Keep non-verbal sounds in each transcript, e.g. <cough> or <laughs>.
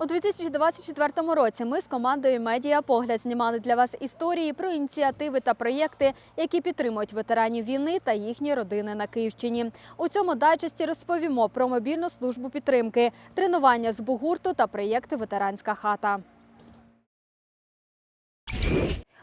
У 2024 році ми з командою Медіапогляд знімали для вас історії про ініціативи та проєкти, які підтримують ветеранів війни та їхні родини на Київщині. У цьому дайджесті розповімо про мобільну службу підтримки, тренування з бугурту та проєкти Ветеранська хата.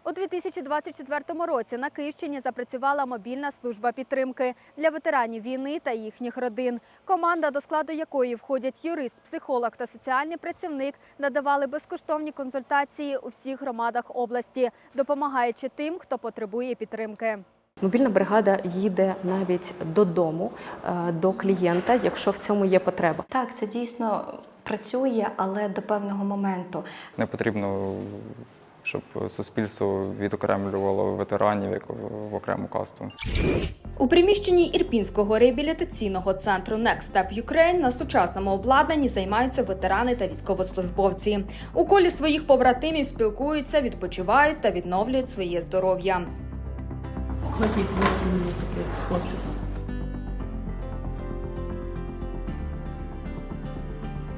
У 2024 році на Київщині запрацювала мобільна служба підтримки для ветеранів війни та їхніх родин. Команда, до складу якої входять юрист, психолог та соціальний працівник, надавали безкоштовні консультації у всіх громадах області, допомагаючи тим, хто потребує підтримки. Мобільна бригада їде навіть додому е, до клієнта, якщо в цьому є потреба. Так, це дійсно працює, але до певного моменту. Не потрібно, щоб суспільство відокремлювало ветеранів як в окрему касту. У приміщенні Ірпінського реабілітаційного центру Next Step Ukraine на сучасному обладнанні займаються ветерани та військовослужбовці. У колі своїх побратимів спілкуються, відпочивають та відновлюють своє здоров'я. Кладіть мені таке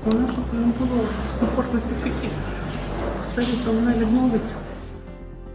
Вона щоб не було комфортних відчуттів. Абсолютно вона відмовиться.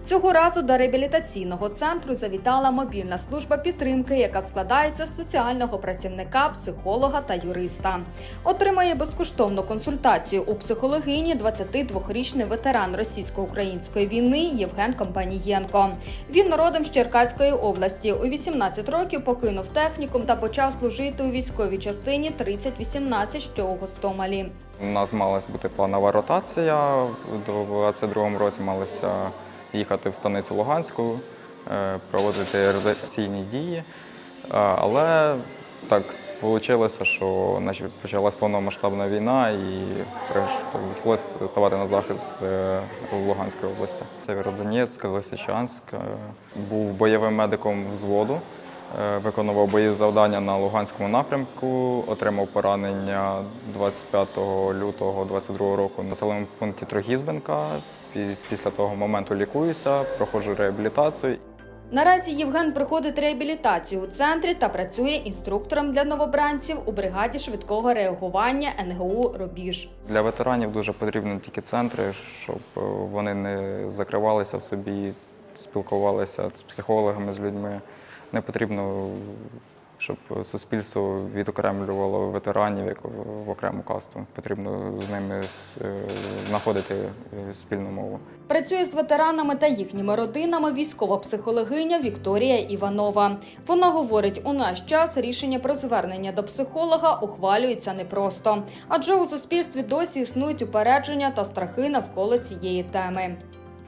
Цього разу до реабілітаційного центру завітала мобільна служба підтримки, яка складається з соціального працівника, психолога та юриста. Отримає безкоштовну консультацію у психологині 22-річний ветеран російсько-української війни Євген Компанієнко. Він родом з Черкаської області. У 18 років покинув технікум та почав служити у військовій частині 3018, що у Гостомелі. У нас малась бути планова ротація. До 22-му році малися їхати в станицю Луганську, е, проводити ротаційні дії. Е, Але так вийшло, що почалась повномасштабна війна і прийшлося ставати на захист е, в Луганській області. Северодонецьк, Лисичанськ. Е, Був бойовим медиком взводу. Е, Виконував бойові завдання на Луганському напрямку, отримав поранення 25 лютого 22 року в населеному пункті Трогізбенка. Пі- Після того моменту лікуюся, проходжу реабілітацію. Наразі Євген проходить реабілітацію у центрі та працює інструктором для новобранців у бригаді швидкого реагування НГУ Рубіж. Для ветеранів дуже потрібні такі центри, щоб е, вони не закривалися в собі, спілкувалися з психологами, з людьми. Не потрібно, щоб суспільство відокремлювало ветеранів як в окрему касту. Потрібно з ними е, знаходити е, спільну мову. Працює з ветеранами та їхніми родинами військова психологиня Вікторія Іванова. Вона говорить, у наш час рішення про звернення до психолога ухвалюється непросто, адже у суспільстві досі існують упередження та страхи навколо цієї теми.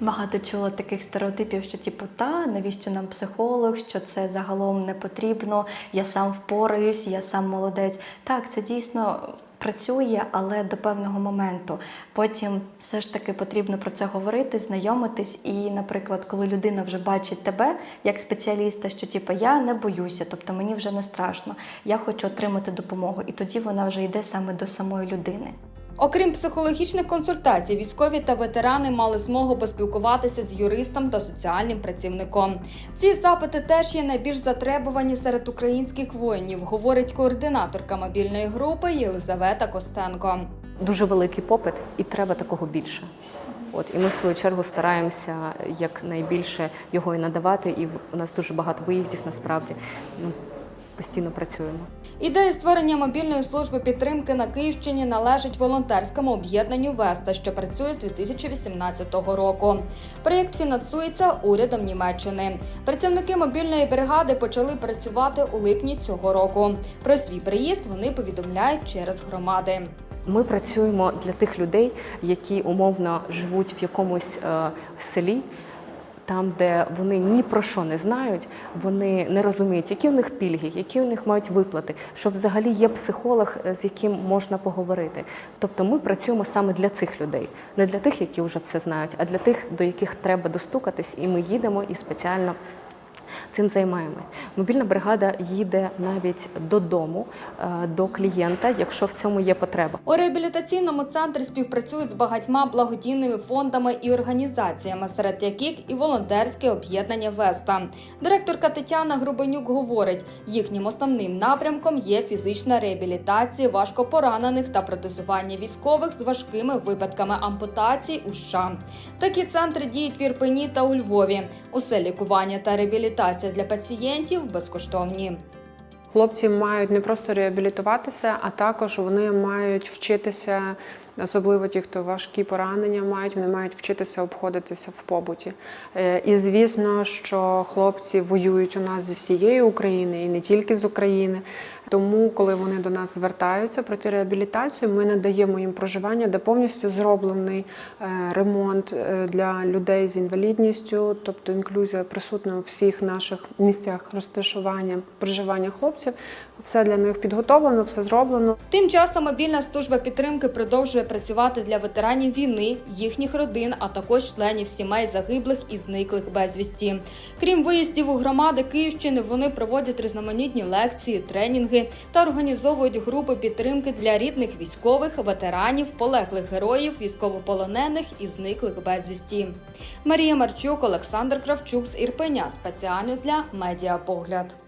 Багато чула таких стереотипів, що типу, та навіщо нам психолог, що це загалом не потрібно, я сам впораюсь, я сам молодець. Так, це дійсно працює, але до певного моменту. Потім все ж таки потрібно про це говорити, знайомитись. І, наприклад, коли людина вже бачить тебе як спеціаліста, що типу, я не боюся, тобто мені вже не страшно, я хочу отримати допомогу, і тоді вона вже йде саме до самої людини. Окрім психологічних консультацій, військові та ветерани мали змогу поспілкуватися з юристом та соціальним працівником. Ці запити теж є найбільш затребувані серед українських воїнів, говорить координаторка мобільної групи Єлизавета Костенко. Дуже великий попит, і треба такого більше. От і ми в свою чергу стараємося якнайбільше його і надавати. І у нас дуже багато виїздів насправді. Постійно працюємо. Ідея створення мобільної служби підтримки на Київщині належить волонтерському об'єднанню Веста, що працює з 2018 року. Проєкт фінансується урядом Німеччини. Працівники мобільної бригади почали працювати у липні цього року. Про свій приїзд вони повідомляють через громади. Ми працюємо для тих людей, які умовно живуть в якомусь е, селі, там, де вони ні про що не знають, вони не розуміють, які у них пільги, які у них мають виплати, що взагалі є психолог, е, з яким можна поговорити. Тобто ми працюємо саме для цих людей, не для тих, які вже все знають, а для тих, до яких треба достукатись, і ми їдемо і спеціально цим займаємось. Мобільна бригада їде навіть додому е, до клієнта, якщо в цьому є потреба. У реабілітаційному центрі співпрацюють з багатьма благодійними фондами і організаціями, серед яких і волонтерське об'єднання Веста. Директорка Тетяна Грубенюк говорить, їхнім основним напрямком є фізична реабілітація важкопоранених та протезування військових з важкими випадками ампутацій у США. Такі центри діють в Ірпені та у Львові. Усе лікування та реабілітація для пацієнтів безкоштовні. Хлопці мають не просто реабілітуватися, а також вони мають вчитися, особливо ті, хто важкі поранення мають, вони мають вчитися обходитися в побуті. Е, І звісно, що хлопці воюють у нас зі всієї України і не тільки з України. Тому, коли вони до нас звертаються про цю реабілітацію, ми надаємо їм проживання, де повністю зроблений е, ремонт е, для людей з інвалідністю, тобто інклюзія присутня у всіх наших місцях розташування проживання хлопців. Все для них підготовлено, все зроблено. Тим часом мобільна служба підтримки продовжує працювати для ветеранів війни, їхніх родин, а також членів сімей загиблих і зниклих безвісті. Крім виїздів у громади Київщини, вони проводять різноманітні лекції, тренінги та організовують групи підтримки для рідних військових, ветеранів, полеглих героїв, військовополонених і зниклих безвісті. Марія Марчук, Олександр Кравчук з Ірпеня спеціально для Медіапогляд.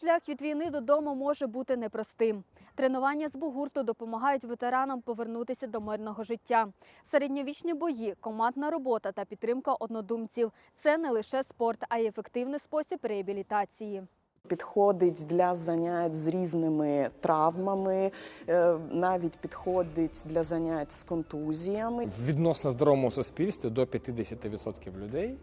Шлях від війни додому може бути непростим. Тренування з бугурту допомагають ветеранам повернутися до мирного життя. Середньовічні бої, командна робота та підтримка однодумців це не лише спорт, а й ефективний спосіб реабілітації. Підходить для занять з різними травмами, е, навіть підходить для занять з контузіями. Відносно здоровому суспільстві до 50% людей,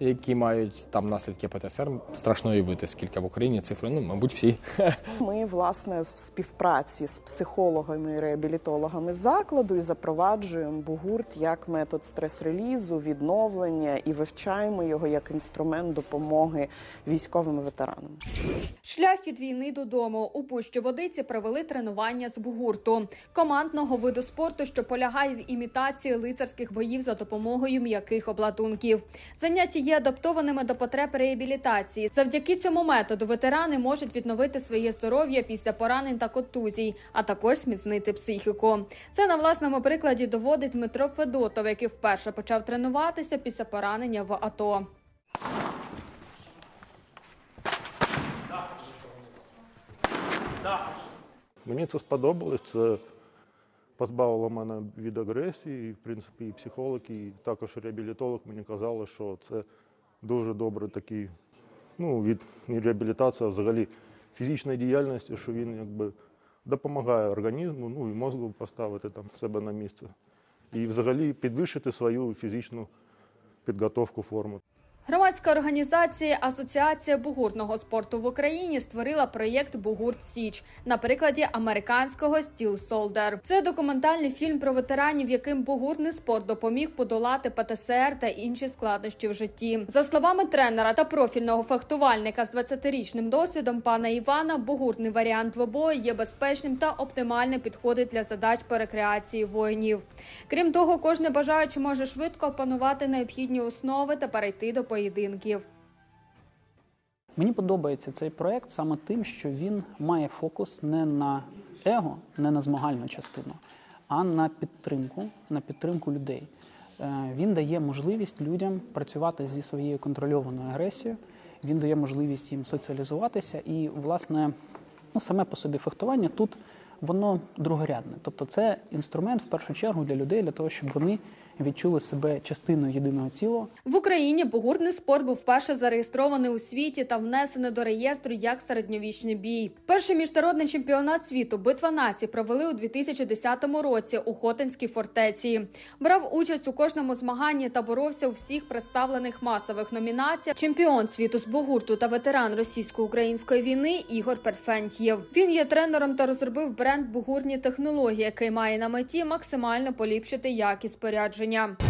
які мають там наслідки ПТСР, страшно уявити, скільки в Україні цифри, ну, мабуть, всі. <laughs> Ми власне в співпраці з психологами і реабілітологами закладу і запроваджуємо бугурт як метод стрес-релізу, відновлення і вивчаємо його як інструмент допомоги військовим ветеранам. Шлях від війни додому у пущі водиці провели тренування з бугурту командного виду спорту, що полягає в імітації лицарських боїв за допомогою м'яких обладунків. Заняття є адаптованими до потреб реабілітації. Завдяки цьому методу ветерани можуть відновити своє здоров'я після поранень та контузій, а також зміцнити психіку. Це на власному прикладі доводить Дмитро Федотов, який вперше почав тренуватися після поранення в АТО. Мені це сподобалось. Позбавило мене від агресії. І, в принципі, і психолог, і також реабілітолог мені казали, що це дуже добрий такий ну, від реабілітація, взагалі фізичної діяльності, що він якби допомагає організму, ну і мозку поставити там себе на місце. І взагалі підвищити свою фізичну підготовку форму. Громадська організація Асоціація бугуртного спорту в Україні створила проєкт Бугурт Січ на прикладі американського Steel Soldier. Це документальний фільм про ветеранів, яким бугуртний спорт допоміг подолати ПТСР та інші складнощі в житті. За словами тренера та профільного фехтувальника з 20-річним досвідом пана Івана, бугуртний варіант двобою є безпечним та оптимально підходить для задач по рекреації воїнів. Крім того, кожен бажаючий може швидко опанувати необхідні основи та перейти до поєдинків. Мені подобається цей проект саме тим, що він має фокус не на его, не на змагальну частину, а на підтримку, на підтримку людей. Е, Він дає можливість людям працювати зі своєю контрольованою агресією. Він дає можливість їм соціалізуватися, і, власне, ну, саме по собі фехтування тут воно другорядне. Тобто, це інструмент в першу чергу для людей, для того, щоб вони відчули себе частиною єдиного цілого, В Україні бугуртний спорт був вперше зареєстрований у світі та внесений до реєстру як середньовічний бій. Перший міжнародний чемпіонат світу Битва націй провели у 2010 році у Хотинській фортеці. Брав участь у кожному змаганні та боровся у всіх представлених масових номінаціях. Чемпіон світу з бугурту та ветеран російсько-української війни Ігор Перфентьєв. Він є тренером та розробив бренд бугуртні технології, який має на меті максимально поліпшити якість спорядження. Моя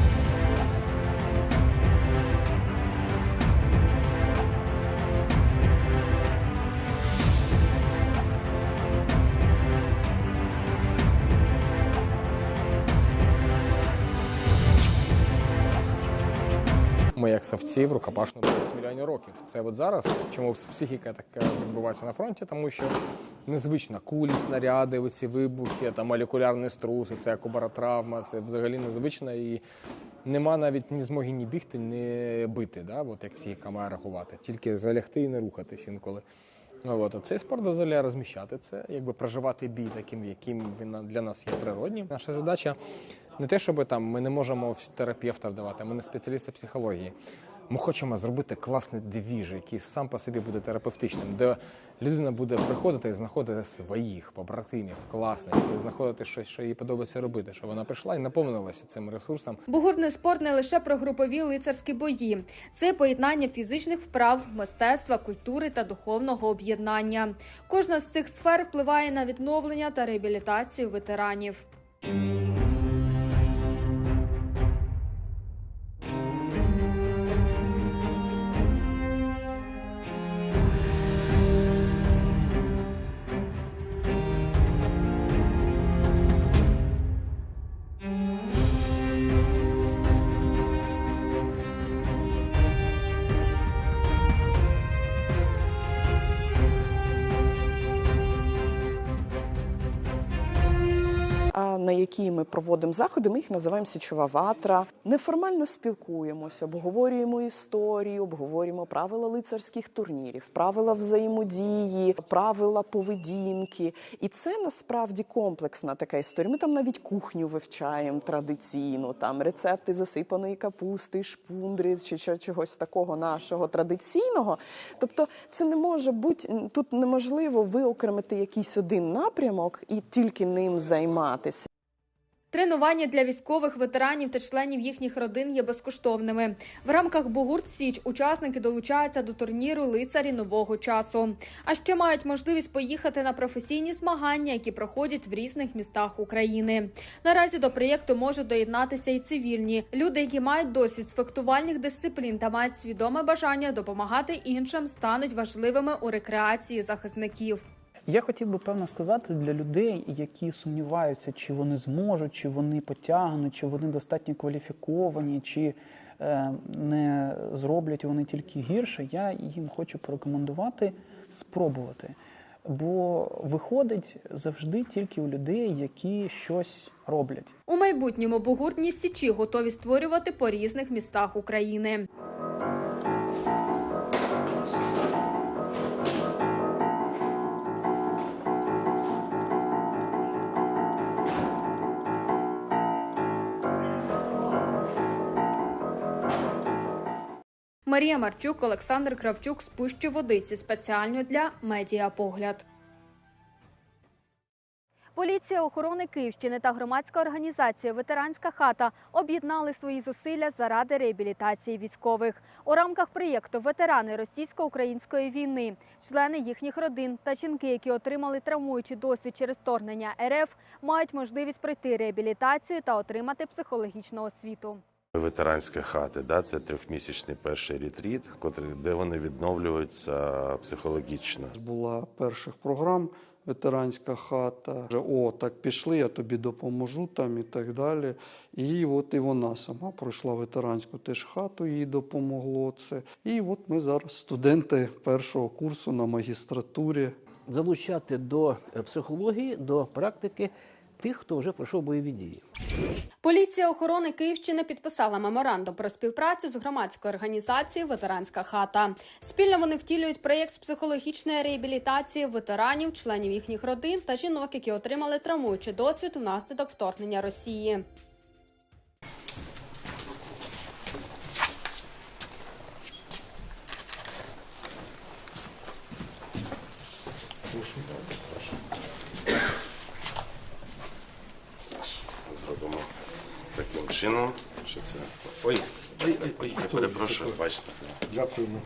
як савці в рукопашну з мільйонів років. Це от зараз, чому психіка така відбувається на фронті, тому що незвично кулі, снаряди, оці вибухи, там молекулярні струси, це акубаротравма, це взагалі незвично і нема навіть ні змоги ні бігти, ні бити, да? от як ті має рахувати, тільки залягти і не рухатись інколи. От, а цей спорт дозволяє розміщати це, якби проживати бій таким, яким він для нас є природнім. Наша задача не те, щоб там ми не можемо в терапевта вдавати, ми не спеціалісти психології. Ми хочемо зробити класний двіж, який сам по собі буде терапевтичним, де людина буде приходити і знаходити своїх побратимів, класних, і знаходити щось, що їй подобається робити, щоб вона прийшла і наповнилася цим ресурсом. Бугурний спорт не лише про групові лицарські бої, це поєднання фізичних вправ, мистецтва, культури та духовного об'єднання. Кожна з цих сфер впливає на відновлення та реабілітацію ветеранів. А на які ми проводимо заходи, ми їх називаємо січова ватра. Неформально спілкуємося, обговорюємо історію, обговорюємо правила лицарських турнірів, правила взаємодії, правила поведінки. І це насправді комплексна така історія. Ми там навіть кухню вивчаємо традиційно, там рецепти засипаної капусти, шпундри чи чо- чогось такого нашого традиційного. Тобто, це не може бути тут неможливо виокремити якийсь один напрямок і тільки ним займатися. Тренування для військових ветеранів та членів їхніх родин є безкоштовними. В рамках Бугурт Січ учасники долучаються до турніру лицарі нового часу. А ще мають можливість поїхати на професійні змагання, які проходять в різних містах України. Наразі до проєкту можуть доєднатися і цивільні люди, які мають досвід з фехтувальних дисциплін та мають свідоме бажання допомагати іншим, стануть важливими у рекреації захисників. Я хотів би певно сказати для людей, які сумніваються, чи вони зможуть, чи вони потягнуть, чи вони достатньо кваліфіковані, чи е, не зроблять вони тільки гірше. Я їм хочу порекомендувати спробувати. Бо виходить завжди тільки у людей, які щось роблять. У майбутньому бугуртні січі готові створювати по різних містах України. Марія Марчук, Олександр Кравчук з Пущі Водиці спеціально для Медіапогляд. Поліція охорони Київщини та громадська організація Ветеранська хата об'єднали свої зусилля заради реабілітації військових у рамках проєкту Ветерани російсько-української війни, члени їхніх родин та жінки, які отримали травмуючий досвід через вторгнення РФ, мають можливість пройти реабілітацію та отримати психологічну освіту. Ветеранська хати, да, це трьохмісячний перший ретріт, котрий, де вони відновлюються психологічно. була перших програм ветеранська хата. Вже, О, так пішли, я тобі допоможу там і так далі. І от і вона сама пройшла ветеранську теж хату, їй допомогло це. І от ми зараз студенти першого курсу на магістратурі. залучати до психології, до практики тих, хто вже пройшов бойові дії. Поліція охорони Київщини підписала меморандум про співпрацю з громадською організацією Ветеранська хата. Спільно вони втілюють проєкт з психологічної реабілітації ветеранів, членів їхніх родин та жінок, які отримали травмуючий досвід внаслідок вторгнення Росії. Зробимо чином, що це. Ой, ой, ой, ой, я перепрошую, бачите. Дякуємо.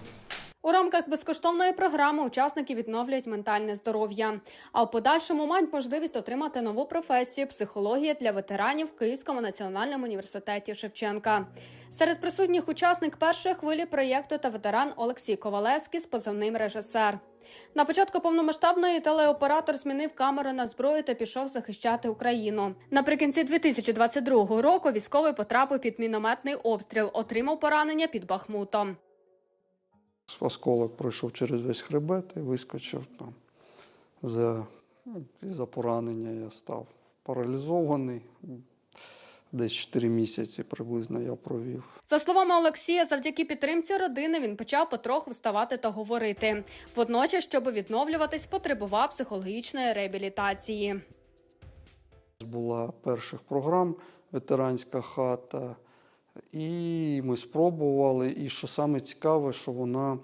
У рамках безкоштовної програми учасники відновлюють ментальне здоров'я, а в подальшому мають можливість отримати нову професію психологія для ветеранів в Київському національному університеті Шевченка. Серед присутніх учасник першої хвилі проєкту та ветеран Олексій Ковалевський з позивним режисер. На початку повномасштабної телеоператор змінив камеру на зброю та пішов захищати Україну. Наприкінці 2022 року військовий потрапив під мінометний обстріл, отримав поранення під Бахмутом. Осколок пройшов через весь хребет і вискочив там. За, ну, за поранення я став паралізований. Десь 4 місяці приблизно я провів. За словами Олексія, завдяки підтримці родини він почав потроху вставати та говорити. Водночас, щоб відновлюватись, потребував психологічної реабілітації. Була перших програм ветеранська хата, і ми спробували. І що саме цікаве, що вона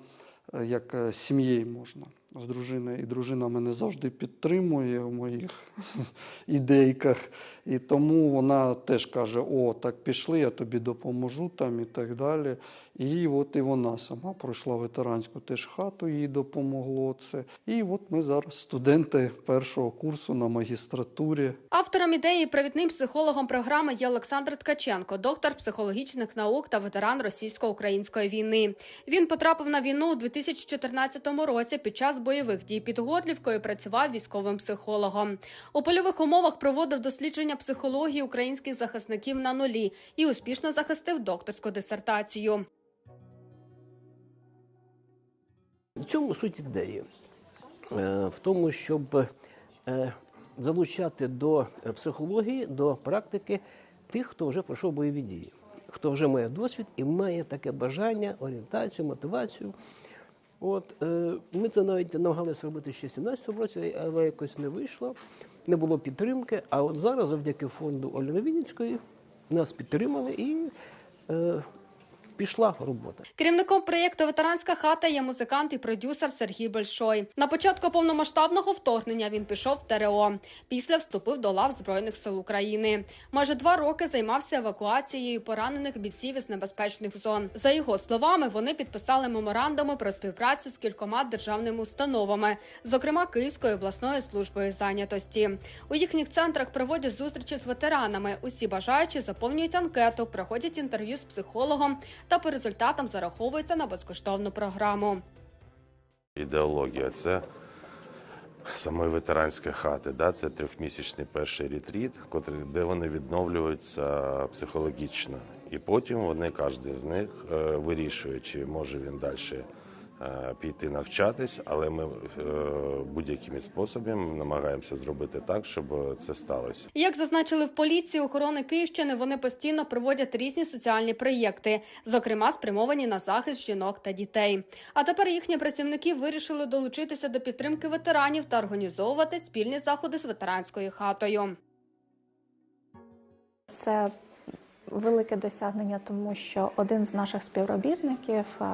е, як е, сім'єю можна з дружиною. І дружина мене завжди підтримує в моїх <laughs> ідейках. І тому вона теж каже: О, так пішли, я тобі допоможу там і так далі. І от і вона сама пройшла ветеранську теж хату, їй допомогло це. І от ми зараз студенти першого курсу на магістратурі. Автором ідеї провідним психологом програми є Олександр Ткаченко, доктор психологічних наук та ветеран російсько-української війни. Він потрапив на війну у 2014 році під час бойових дій під Горлівкою. Працював військовим психологом. У польових умовах проводив дослідження психології українських захисників на нулі і успішно захистив докторську дисертацію. Чому суть ідеї? Е, В тому, щоб е, залучати до психології, до практики тих, хто вже пройшов бойові дії, хто вже має досвід і має таке бажання, орієнтацію, мотивацію. От е, ми це навіть намагалися робити ще в 17 році, але якось не вийшло, не було підтримки. А от зараз, завдяки фонду Ольги Вінницької, нас підтримали і пішла робота. Керівником проєкту Ветеранська хата є музикант і продюсер Сергій Большой. На початку повномасштабного вторгнення він пішов в ТРО. Після вступив до лав Збройних сил України. Майже два роки займався евакуацією поранених бійців із небезпечних зон. За його словами, вони підписали меморандуми про співпрацю з кількома державними установами, зокрема Київською обласною службою зайнятості. У їхніх центрах проводять зустрічі з ветеранами. Усі бажаючі заповнюють анкету, проходять інтерв'ю з психологом та по результатам зараховується на безкоштовну програму. Ідеологія це самої ветеранської хати. Да? Це трьохмісячний перший ретріт, де вони відновлюються психологічно. І потім вони, кожен з них е, вирішує, чи може він далі піти навчатись, але ми е, будь-якими способами намагаємося зробити так, щоб це сталося. Як зазначили в поліції охорони Київщини, вони постійно проводять різні соціальні проєкти, зокрема спрямовані на захист жінок та дітей. А тепер їхні працівники вирішили долучитися до підтримки ветеранів та організовувати спільні заходи з ветеранською хатою. Це велике досягнення, тому що один з наших співробітників, е,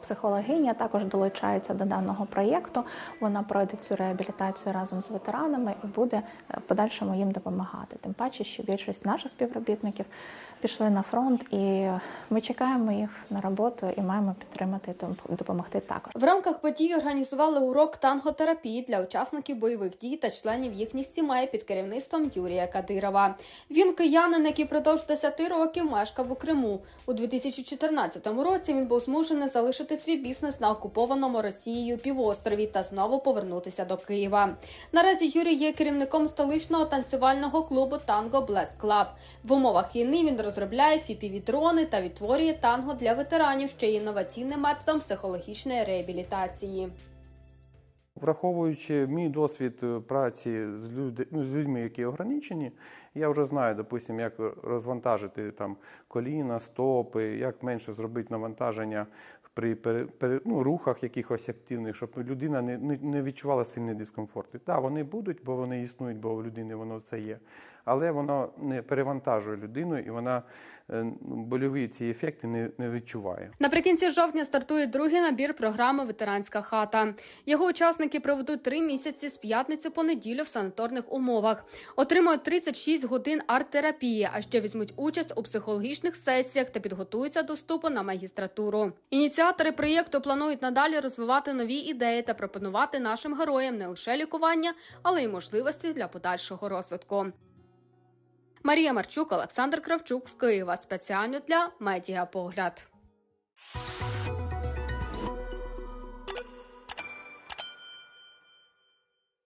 психологиня, також долучається до даного проєкту. Вона пройде цю реабілітацію разом з ветеранами і буде е, в подальшому їм допомагати. Тим паче, що більшість наших співробітників пішли на фронт, і ми чекаємо їх на роботу і маємо підтримати допомогти також. В рамках подій організували урок танготерапії для учасників бойових дій та членів їхніх сімей під керівництвом Юрія Кадирова. Він киянин, який продовж 10 років мешкав у Криму. У 2014 році він був змушений залишити свій бізнес на окупованому Росією півострові та знову повернутися до Києва. Наразі Юрій є керівником столичного танцювального клубу Танго Blast Club. В умовах війни він розробляє фіпіві-дрони та відтворює танго для ветеранів, що є інноваційним методом психологічної реабілітації. Враховуючи мій досвід е, праці з, люди, ну, з людьми, які ограничені, я вже знаю, допустим, як розвантажити там коліна, стопи, як менше зробити навантаження при ну, рухах якихось активних, щоб людина не, не, не відчувала сильний дискомфорт. Так, да, вони будуть, бо вони існують, бо у людини воно це є. Але воно не перевантажує людину і вона е, больові ці ефекти не, не відчуває. Наприкінці жовтня стартує другий набір програми Ветеранська хата. Його учасники проведуть три місяці з п'ятниці по неділю в санаторних умовах, отримують 36 годин арт-терапії, а ще візьмуть участь у психологічних сесіях та підготуються до вступу на магістратуру. Ініціатори проєкту планують надалі розвивати нові ідеї та пропонувати нашим героям не лише лікування, але й можливості для подальшого розвитку. Марія Марчук, Олександр Кравчук з Києва спеціально для Медіапогляд.